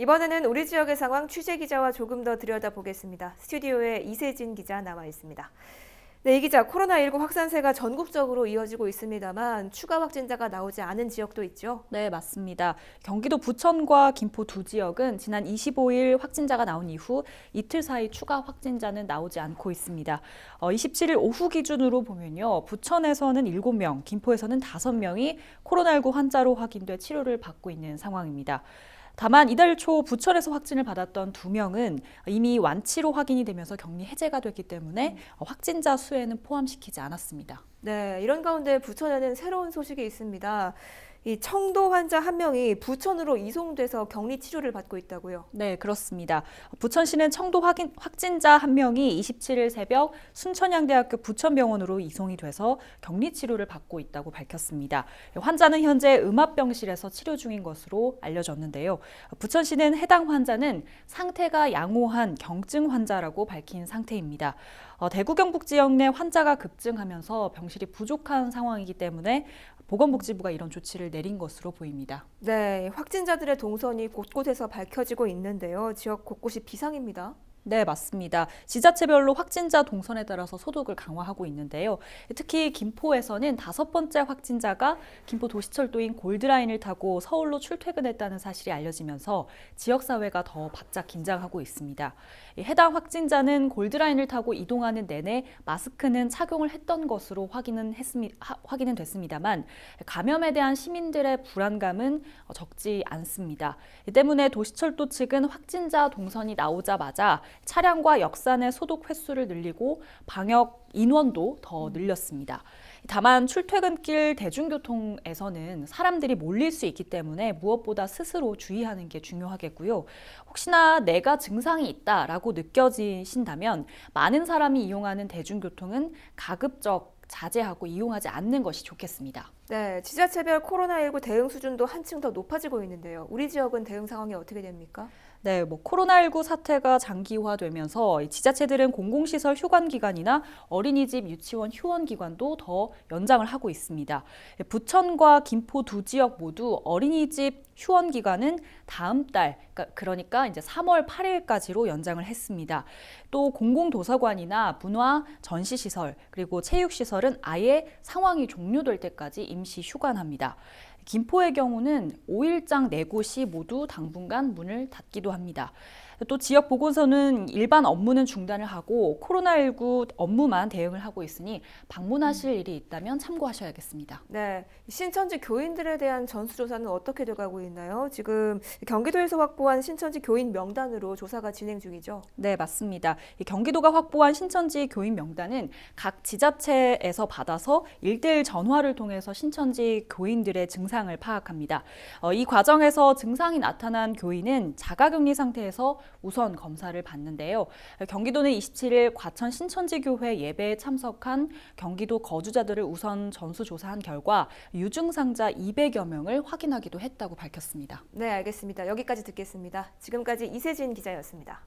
이번에는 우리 지역의 상황 취재 기자와 조금 더 들여다보겠습니다. 스튜디오에 이세진 기자 나와 있습니다. 네, 이 기자, 코로나19 확산세가 전국적으로 이어지고 있습니다만 추가 확진자가 나오지 않은 지역도 있죠. 네, 맞습니다. 경기도 부천과 김포 두 지역은 지난 25일 확진자가 나온 이후 이틀 사이 추가 확진자는 나오지 않고 있습니다. 어, 27일 오후 기준으로 보면요. 부천에서는 7명, 김포에서는 5명이 코로나19 환자로 확인돼 치료를 받고 있는 상황입니다. 다만 이달 초 부천에서 확진을 받았던 두 명은 이미 완치로 확인이 되면서 격리 해제가 됐기 때문에 어, 확진자 수에는 포함시키지 않았습니다. 네, 이런 가운데 부천에는 새로운 소식이 있습니다. 이 청도 환자 한 명이 부천으로 이송돼서 격리 치료를 받고 있다고요. 네, 그렇습니다. 부천시는 청도 확인, 확진자 한 명이 27일 새벽 순천향대학교 부천병원으로 이송이 돼서 격리 치료를 받고 있다고 밝혔습니다. 환자는 현재 음압병실에서 치료 중인 것으로 알려졌는데요. 부천시는 해당 환자는 상태가 양호한 경증 환자라고 밝힌 상태입니다. 어, 대구 경북 지역 내 환자가 급증하면서 병실이 부족한 상황이기 때문에 보건복지부가 이런 조치를 내린 것으로 보입니다. 네, 확진자들의 동선이 곳곳에서 밝혀지고 있는데요. 지역 곳곳이 비상입니다. 네, 맞습니다. 지자체별로 확진자 동선에 따라서 소독을 강화하고 있는데요. 특히 김포에서는 다섯 번째 확진자가 김포 도시철도인 골드라인을 타고 서울로 출퇴근했다는 사실이 알려지면서 지역사회가 더 바짝 긴장하고 있습니다. 해당 확진자는 골드라인을 타고 이동하는 내내 마스크는 착용을 했던 것으로 확인은, 했습니, 하, 확인은 됐습니다만 감염에 대한 시민들의 불안감은 적지 않습니다. 이 때문에 도시철도 측은 확진자 동선이 나오자마자 차량과 역산의 소독 횟수를 늘리고 방역 인원도 더 늘렸습니다. 다만 출퇴근길 대중교통에서는 사람들이 몰릴 수 있기 때문에 무엇보다 스스로 주의하는 게 중요하겠고요. 혹시나 내가 증상이 있다라고 느껴지신다면 많은 사람이 이용하는 대중교통은 가급적 자제하고 이용하지 않는 것이 좋겠습니다. 네, 지자체별 코로나19 대응 수준도 한층 더 높아지고 있는데요. 우리 지역은 대응 상황이 어떻게 됩니까? 네, 뭐 코로나19 사태가 장기화되면서 지자체들은 공공시설 휴관기관이나 어린이집, 유치원 휴원기관도 더 연장을 하고 있습니다. 부천과 김포 두 지역 모두 어린이집 휴원 기간은 다음 달, 그러니까 이제 3월 8일까지로 연장을 했습니다. 또 공공도서관이나 문화, 전시시설, 그리고 체육시설은 아예 상황이 종료될 때까지 임시 휴관합니다. 김포의 경우는 5일장 네 곳이 모두 당분간 문을 닫기도 합니다. 또 지역 보건소는 일반 업무는 중단을 하고 코로나19 업무만 대응을 하고 있으니 방문하실 일이 있다면 참고하셔야겠습니다. 네, 신천지 교인들에 대한 전수조사는 어떻게 돼가고 있나요? 지금 경기도에서 확보한 신천지 교인 명단으로 조사가 진행 중이죠. 네, 맞습니다. 경기도가 확보한 신천지 교인 명단은 각 지자체에서 받아서 일대일 전화를 통해서 신천지 교인들의 증상을 파악합니다. 어, 이 과정에서 증상이 나타난 교인은 자가격리 상태에서 우선 검사를 받는데요. 경기도는 27일 과천 신천지교회 예배에 참석한 경기도 거주자들을 우선 전수조사한 결과 유증상자 200여 명을 확인하기도 했다고 밝혔습니다. 네, 알겠습니다. 여기까지 듣겠습니다. 지금까지 이세진 기자였습니다.